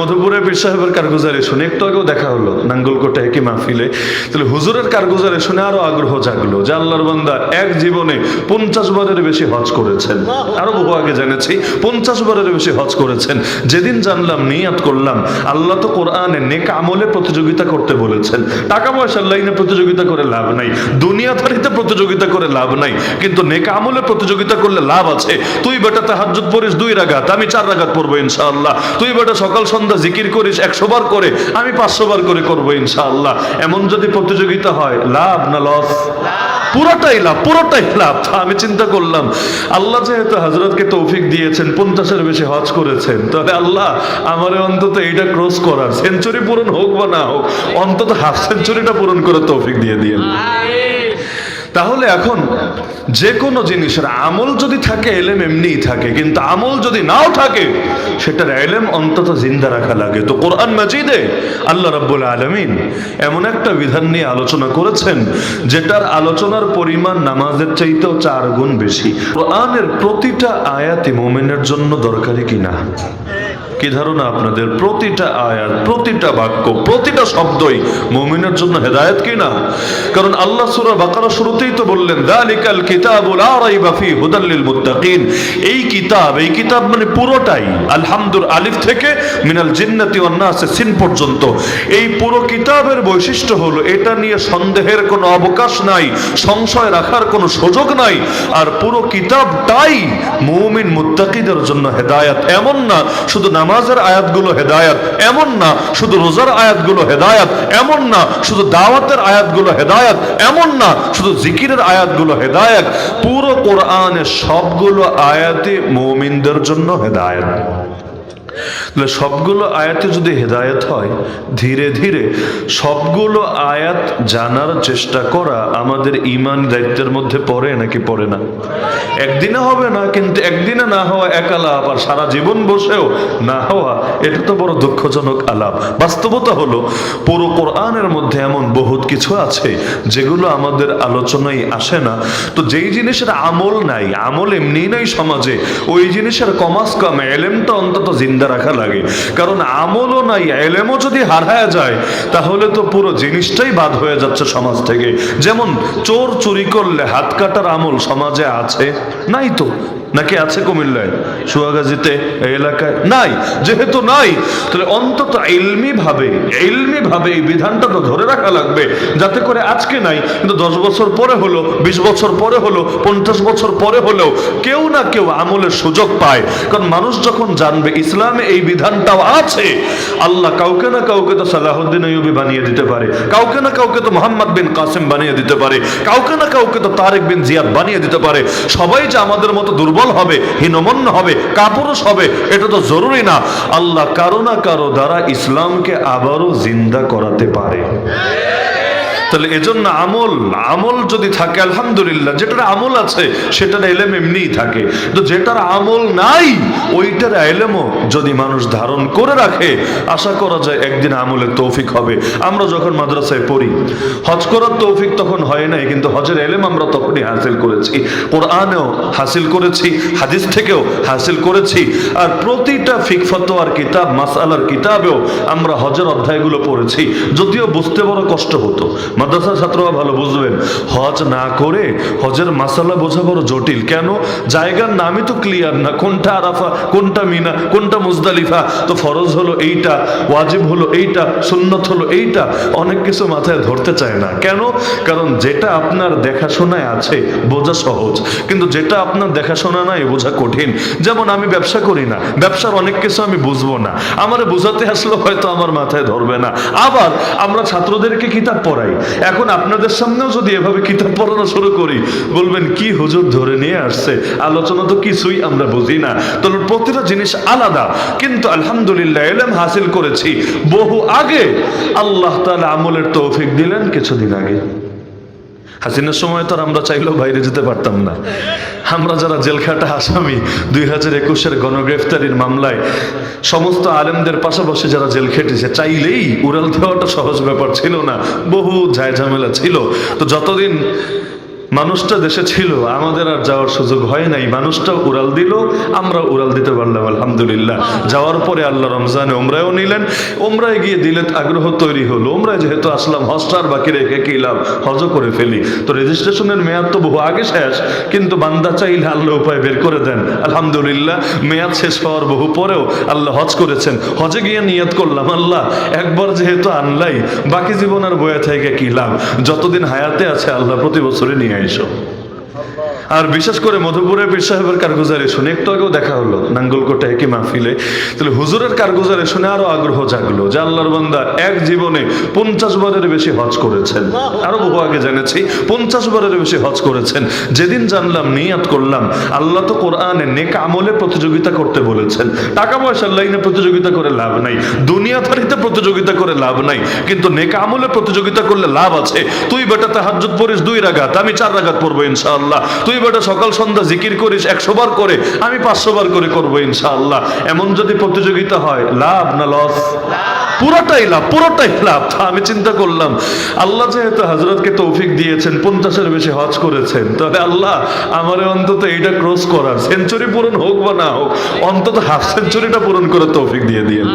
মধুপুরে পীর সাহেবের কারগুজারে শুনে একটু আগেও দেখা হলো, নাঙ্গলকোটে একই মাহফিলে। তাহলে হুজুরের কারগুজারে শুনে আরও আগ্রহ জাগলো যে আল্লাহর বান্দা এক জীবনে পঞ্চাশ বারের বেশি হজ করেছেন। আরও বহু আগে জেনেছি, পঞ্চাশ বারের বেশি হজ করেছেন। যেদিন জানলাম, নিয়াত করলাম, আল্লাহ তো কোরআনে নেক আমলে প্রতিযোগিতা করতে বলেছেন। টাকা পয়সার লাইনে প্রতিযোগিতা করে লাভ নাই দুনিয়াদারিতে প্রতিযোগিতা করে লাভ নাই, কিন্তু নেক আমলে প্রতিযোগিতা করলে লাভ আছে। তুই বেটা তাহাজ্জুদ পড়িস দুই রাগাত, আমি চার রাগাত পড়ব ইনশাআল্লাহ। তুই বেটা সকাল সন্ধ্যা জিকির করিস, একশো বার করে, আমি পাঁচশো বার করে করব ইনশাআল্লাহ। এমন যদি প্রতিযোগিতা হয়, লাভ না লস? পুরোটাই লাভ পুরোটাই লাভ। আমি চিন্তা করলাম, আল্লাহ যেহেতু হজরতকে তৌফিক দিয়েছেন, পঞ্চাশের বেশি হজ করেছেন তাহলে আল্লাহ আমার অন্তত এইটা ক্রস করার সেঞ্চুরি পূরণ হোক বা না হোক, অন্তত হাফ সেঞ্চুরিটা পূরণ করে তৌফিক দিয়ে দিয়ে তাহলে এখন যে কোনো জিনিসের আমল যদি থাকে, এলেম এমনিই থাকে, কিন্তু আমল যদি নাও থাকে, সেটার এলেম অন্তত জিন্দা রাখা লাগে। তো কোরআন মাজিদে আল্লাহ রাব্বুল আলমিন এমন একটা বিধান নিয়ে আলোচনা করেছেন, যেটার আলোচনার পরিমাণ নামাজের চাইতেও চার গুণ বেশি। কোরআনের প্রতিটা আয়াতি মোমেনের জন্য দরকারি কিনা? কি ধারণা আপনাদের? প্রতিটা আয়াত, প্রতিটা বাক্য, প্রতিটা শব্দই মুমিনের জন্য হেদায়েত কিনা? কারণ আল্লাহ সূরা বাকারা শুরুতেই তো বললেন, দালিকাল কিতাবুল লা রাইবা ফি মুত্তাকিন। এই কিতাব এই কিতাব মানে পুরোটাই আলিফ থেকে মিনাল জিন্নাতি সিন পর্যন্ত। এই পুরো কিতাবের বৈশিষ্ট্য হলো, এটা নিয়ে সন্দেহের কোনো অবকাশ নাই, সংশয় রাখার কোনো সুযোগ নাই, আর পুরো কিতাবটাই মুমিন মুত্তাকিদের জন্য হেদায়েত। এমন না, শুধু নামাজের আয়াতগুলো হেদায়াত। এমন না শুধু রোজার আয়াতগুলো হেদায়াত, এমন না শুধু দাওয়াতের আয়াতগুলো হেদায়াত, এমন না শুধু জিকিরের আয়াতগুলো হেদায়াত। পুরো কোরআনের সবগুলো আয়াতে মৌমিনদের জন্য হেদায়াত। তাহলে সবগুলো আয়াতে যদি হেদায়েত হয়, ধীরে ধীরে সবগুলো আয়াত জানার চেষ্টা করা আমাদের ইমান দায়িত্বের মধ্যে পড়ে নাকি পড়ে না? একদিনে হবে না, কিন্তু একদিনে না হওয়া এক আলাপ আর সারা জীবন বসেও না হওয়া, এটা তো বড় দুঃখজনক আলাপ। বাস্তবতা হলো, পুরো কোরআনের মধ্যে এমন বহুত কিছু আছে যেগুলো আমাদের আলোচনায় আসে না। তো যেই জিনিসের আমল নাই, আমল এমনি নাই সমাজে, ওই জিনিসের কমাস কম এলেমটা অন্তত জিন্দা রাখা লাগে। কারণ আমলও নাই, এলেমও যদি হারায় যায়, তাহলে তো পুরো জিনিসটাই বাদ হয়ে যাচ্ছে সমাজ থেকে। যেমন চোর চুরি করলে হাত কাটার আমল সমাজে আছে, নাই তো। নাকি আছে কুমিল্লায়? সুয়াগাজিতে এই এলাকায়? নাই, যেহেতু নাই, তাহলে অন্তত ইলমি ভাবে ইলমি ভাবে এই বিধানটা তো ধরে রাখা লাগবে। যাতে করে আজকে নাই, কিন্তু দশ বছর পরে হলো, বিশ বছর পরে হলো, পঞ্চাশ বছর পরে হলেও কেউ না কেউ আমলের সুযোগ পায়। কারণ মানুষ যখন জানবে ইসলামে এই বিধানটাও আছে, আল্লাহ কাউকে না কাউকে তো সালাহুদ্দিন আইয়ুবি বানিয়ে দিতে পারে, কাউকে না কাউকে তো মোহাম্মদ বিন কাসিম বানিয়ে দিতে পারে, কাউকে না কাউকে তো তারেক বিন জিয়াদ বানিয়ে দিতে পারে। সবাই যে আমাদের মতো দুর্বল হবে, হীনমন্য হবে, কাপুরুষ হবে, এটা তো জরুরি না। আল্লাহ কারও না কারও দ্বারা ইসলামকে আবারও জিন্দা করাতে পারে। তাহলে এজন্য আমল আমল যদি থাকে, আলহামদুলিল্লাহ, যেটার আমল আছে, সেটার এলেম এমনিই থাকে। তো যেটার আমল নাই, ওইটার এলেমও যদি মানুষ ধারণ করে রাখে, আশা করা যায় একদিন আমলের তৌফিক হবে। আমরা যখন মাদ্রাসায় পড়ি, হজ করার তৌফিক তখন হয় নাই, কিন্তু হজের এলেম আমরা তখনই হাসিল করেছি। কোরআনেও হাসিল করেছি, হাদিস থেকেও হাসিল করেছি, আর প্রতিটা ফিক ফতোয়ার কিতাব মাসালার কিতাবেও আমরা হজের অধ্যায়গুলো পড়েছি। যদিও বুঝতে বড় কষ্ট হতো মাদ্রাসার ছাত্ররা ভালো বুঝবেন। হজ না করে হজের মাসালা বোঝা বড় জটিল। কেন? জায়গার নামই তো ক্লিয়ার না। কোনটা আরাফা, কোনটা মিনা, কোনটা মুজদালিফা? তো ফরজ হলো এইটা, ওয়াজিব হলো এইটা, সুন্নত হলো এইটা। অনেক কিছু মাথায় ধরতে চায় না। কেন? কারণ যেটা আপনার দেখাশোনায় আছে, বোঝা সহজ। কিন্তু যেটা আপনার দেখাশোনা নাই, বোঝা কঠিন। যেমন আমি ব্যবসা করি না, ব্যবসার অনেক কিছু আমি বুঝব না। আমার বোঝাতে আসলে হয়তো আমার মাথায় ধরবে না। আবার আমরা ছাত্রদেরকে কিতাব পড়াই। এখন আপনাদের সামনেও যদি এভাবে কিতাব পড়ানো শুরু করি, বলবেন, কি হুজুর ধরে নিয়ে আসছে? আলোচনা তো কিছুই আমরা বুঝি না। তাহলে প্রতিটা জিনিস আলাদা। কিন্তু আলহামদুলিল্লাহ এলেম হাসিল করেছি। বহু আগে আল্লাহ তালা আমলের তৌফিক দিলেন কিছুদিন আগে। হাসিনার সময় তো আর আমরা চাইলেও বাইরে যেতে পারতাম না। আমরা যারা জেলখাটা আসামি, দুই হাজার একুশের গণগ্রেফতারির মামলায় সমস্ত আলেমদের পাশাপাশি যারা জেল খেটেছে, চাইলেই উড়াল দেওয়াটা সহজ ব্যাপার ছিল না। বহু ঝামেলা ছিল। তো যতদিন মানুষটা দেশে ছিল, আমাদের আর যাওয়ার সুযোগ হয় নাই। মানুষটা উড়াল দিল আমরা উড়াল দিতে পারলাম, আলহামদুলিল্লাহ। যাওয়ার পরে আল্লাহ রমজানে ওমরাও নিলেন। ওমরায় গিয়ে দিলে আগ্রহ তৈরি হলো। ওমরায় যেহেতু আসলাম হজটার বাকি রেখে কি লাভ? হজও করে ফেলি। তো রেজিস্ট্রেশনের মেয়াদ তো বহু আগে শেষ, কিন্তু বান্দা চাইলে আল্লাহ উপায় বের করে দেন। আলহামদুলিল্লাহ, মেয়াদ শেষ হওয়ার বহু পরেও আল্লাহ হজ করেছেন। হজে গিয়ে নিয়াত করলাম আল্লাহ, একবার যেহেতু আনলাই, বাকি জীবন আর বয়ে থেকে কি লাভ? যতদিন হায়াতে আছে আল্লাহ প্রতি বছরে নিয়ে So. আর বিশেষ করে মধুপুরে পীর সাহেবের কারগুজারি শুনে একটু আগেও দেখা হলো নাঙ্গলকোটে একই মাহফিলে। তাহলে হুজুরের কারগুজারি শুনে আরও আগ্রহ জাগলো যে আল্লাহর বান্দা এক জীবনে পঞ্চাশ বারের বেশি হজ করেছেন। আরও বহু আগে জেনেছি, পঞ্চাশ বারের বেশি হজ করেছেন। যেদিন জানলাম নিয়াত করলাম, আল্লাহ তো কোরআনে নেক আমলে প্রতিযোগিতা করতে বলেছেন। টাকা পয়সার লাইনে প্রতিযোগিতা করে লাভ নাই দুনিয়াদারিতে প্রতিযোগিতা করে লাভ নাই, কিন্তু নেক আমলে প্রতিযোগিতা করলে লাভ আছে। তুই বেটা তাহাজ্জুদ পড়িস দুই রাগাত, আমি চার রাগাত পড়ব ইনশাআল্লাহ। তুই বেটা সকাল সন্ধ্যা জিকির করিস, একশো বার করে, আমি পাঁচশো বার করে করব ইনশাআল্লাহ। এমন যদি প্রতিযোগিতা হয়, লাভ না লস? পুরোটাই লাভ পুরোটাই লাভ। তা আমি চিন্তা করলাম, আল্লাহ যেহেতু হজরতকে তৌফিক দিয়েছেন, পঞ্চাশের বেশি হজ করেছেন তাহলে আল্লাহ আমার অন্তত এইটা ক্রস করার সেঞ্চুরি পূরণ হোক বা না হোক, অন্তত হাফ সেঞ্চুরিটা পূরণ করে তৌফিক দিয়ে দিয়েন।